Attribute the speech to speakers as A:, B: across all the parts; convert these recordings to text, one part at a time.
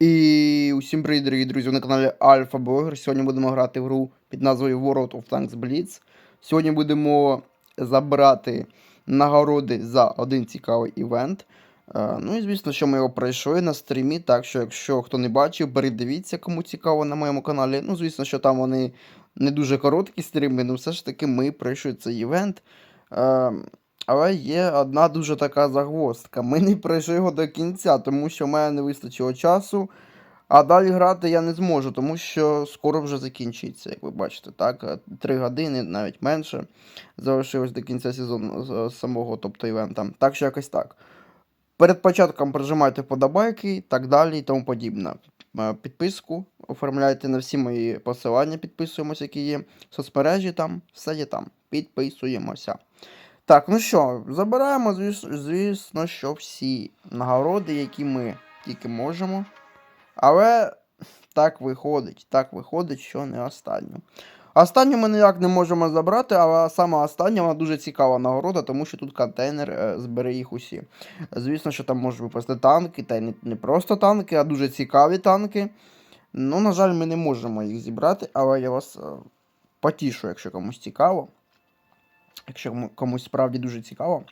A: І усім привіт, дорогі друзі, на каналі Альфа Блогер. Сьогодні будемо грати в гру під назвою World of Tanks Blitz. Сьогодні будемо забирати нагороди за один цікавий івент. Е, Ну і звісно, що ми його пройшли на стрімі, так що якщо хто не бачив, передивіться, кому цікаво на моєму каналі. Ну, звісно, що там вони не дуже короткі стріми, але все ж таки ми пройшли цей івент. Е, але є одна дуже така загвоздка. Ми не пройшли його до кінця, тому що в мене не вистачило часу. А далі грати я не зможу, тому що скоро вже закінчиться, як ви бачите, так? Е, Три години, навіть менше. Залишилось до кінця сезону з- самого, тобто івента. Так що якось так. Перед початком прожимайте подобайки так далі і тому подібне. Е, Підписку оформляйте на всі мої посилання, підписуємося, які є. Соцмережі там, все є там. Підписуємося. Так, ну що, забираємо, звісно, що всі нагороди, які ми тільки можемо. Але так виходить, так виходить, що не останню. Останню ми ніяк не можемо забрати, але саме остання вона дуже цікава нагорода, тому що тут контейнер е, збере їх усі. Звісно, що там можуть випасти танки, та й не, не просто танки, а дуже цікаві танки. Ну, на жаль, ми не можемо їх зібрати, але я вас е, потішу, якщо комусь цікаво. Якщо комусь справді дуже цікаво.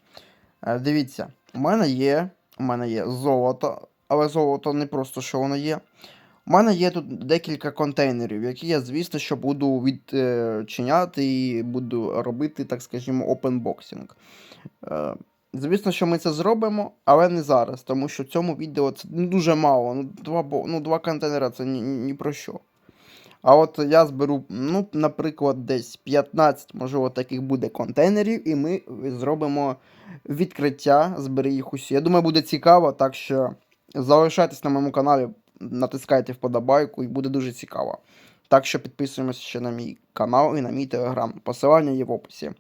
A: Е, Дивіться, у мене є. У мене є золото, але золото не просто що воно є. У мене є тут декілька контейнерів, які я, звісно, що буду відчиняти і буду робити, так скажімо, опенбоксинг. Е, Звісно, що ми це зробимо, але не зараз, тому що в цьому відео це ну, дуже мало. Ну, два, ну, два контейнера це ні, ні про що. А от я зберу, ну, наприклад, десь 15, можливо, таких буде контейнерів, і ми зробимо відкриття, збери їх усі. Я думаю, буде цікаво, так що залишайтесь на моєму каналі, натискайте вподобайку і буде дуже цікаво. Так що підписуємося ще на мій канал і на мій телеграм. Посилання є в описі.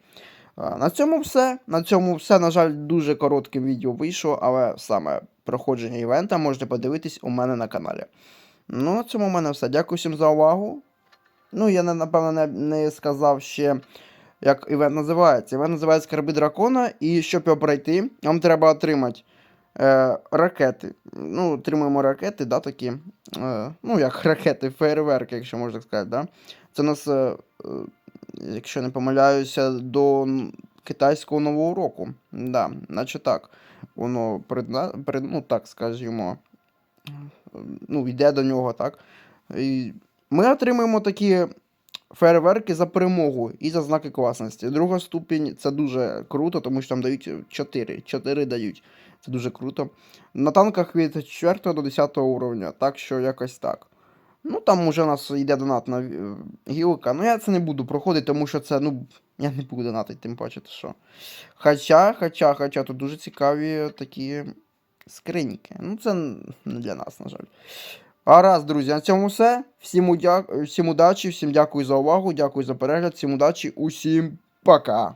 A: На цьому все. На цьому все, на жаль, дуже коротким відео вийшло, але саме проходження івента можете подивитись у мене на каналі. Ну, на цьому в мене все. Дякую всім за увагу. Ну, я, напевно, не, не сказав ще, як івент називається. Івент називається Скарби дракона, і щоб його пройти, вам треба отримати е, ракети. Ну, отримуємо ракети, да, такі. Е, ну, як ракети, фейерверки, якщо можна сказати. Да? Це нас, е, е, якщо не помиляюся, до китайського нового року. Да, наче так. Воно ну, так скажімо, ну, йде до нього, так. І ми отримуємо такі фейерверки за перемогу і за знаки класності. Друга ступінь це дуже круто, тому що там дають 4. 4 дають. Це дуже круто. На танках від 4 до 10 уровня, так що якось так. Ну, там уже у нас йде донатна е, гілка. Ну, я це не буду проходити, тому що це, ну, я не буду донатити, тим паче, що. Хоча, хоча, хоча, тут дуже цікаві такі скриньки. Ну, це не для нас, на жаль. А раз, друзі, на цьому все. Всім, удя... всім удачі, всім дякую за увагу, дякую за перегляд, всім удачі, усім пока.